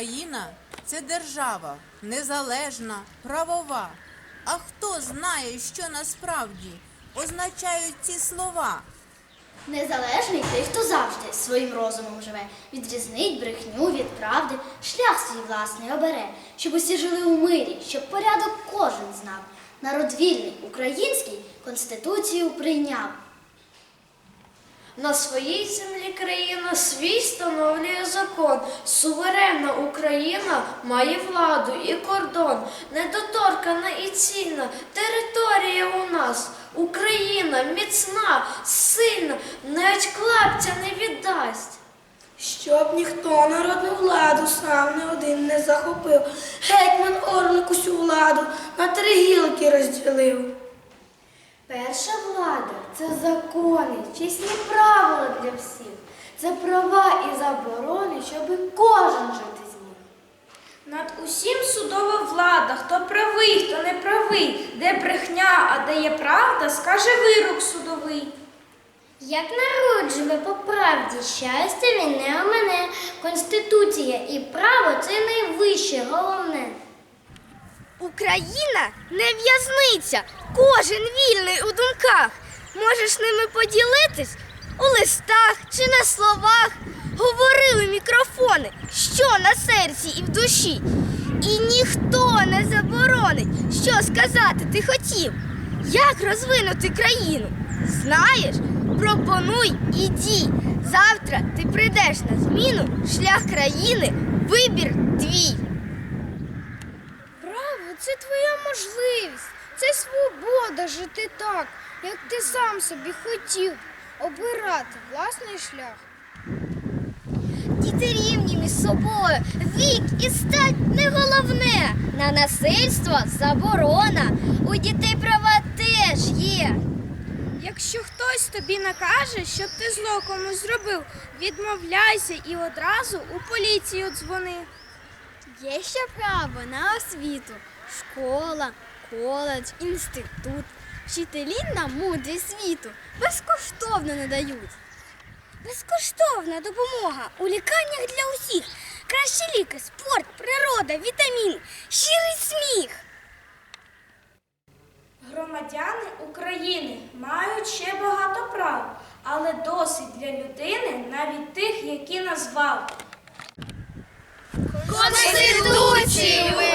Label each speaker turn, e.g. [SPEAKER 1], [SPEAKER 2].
[SPEAKER 1] Україна це держава незалежна, правова. А хто знає, що насправді означають ці слова?
[SPEAKER 2] Незалежний той, хто завжди своїм розумом живе, відрізнить брехню від правди, шлях свій власний обере, щоб усі жили у мирі, щоб порядок кожен знав. Народ вільний, український, конституцію прийняв.
[SPEAKER 3] На своїй землі свій встановлює закон. Суверенна Україна має владу і кордон. Недоторкана і цінна територія у нас. Україна міцна, сильна, навіть клапця не віддасть.
[SPEAKER 4] Щоб ніхто народну владу сам не один не захопив. Гетьман орлик усю владу на три гілки розділив.
[SPEAKER 3] Перша влада це закони, чесні правила. Це права і заборони, щоб кожен жити зміг.
[SPEAKER 4] Над усім судова влада, хто правий, хто не правий, де брехня, а де є правда, скаже вирок судовий.
[SPEAKER 2] Як народ живе по правді, щастя він не омине. Конституція і право це найвище головне.
[SPEAKER 5] Україна не в'язниця. Кожен вільний у думках. Можеш ними поділитись у листах чи на словах. Говорили мікрофони, що на серці і в душі. І ніхто не заборонить, що сказати ти хотів. Як розвинути країну? Знаєш, пропонуй і дій. Завтра ти прийдеш на зміну, шлях країни, вибір твій.
[SPEAKER 6] Право, це твоя можливість, це свобода жити так, як ти сам собі хотів, обирати власний шлях.
[SPEAKER 5] Діти рівні між собою, вік і стать не головне. На насильство заборона. У дітей права теж є.
[SPEAKER 6] Якщо хтось тобі накаже, щоб ти зло комусь зробив, відмовляйся і одразу у поліцію дзвони.
[SPEAKER 5] Є ще право на освіту, школа, коледж, інститут. Вчителі нам мудрі світу безкоштовно надають. Безкоштовна допомога у лікарнях для усіх. Кращі ліки, спорт, природа, вітамін, щирий сміх.
[SPEAKER 4] Громадяни України мають ще багато прав, але досить для людини навіть тих, які назвав. Конституцію!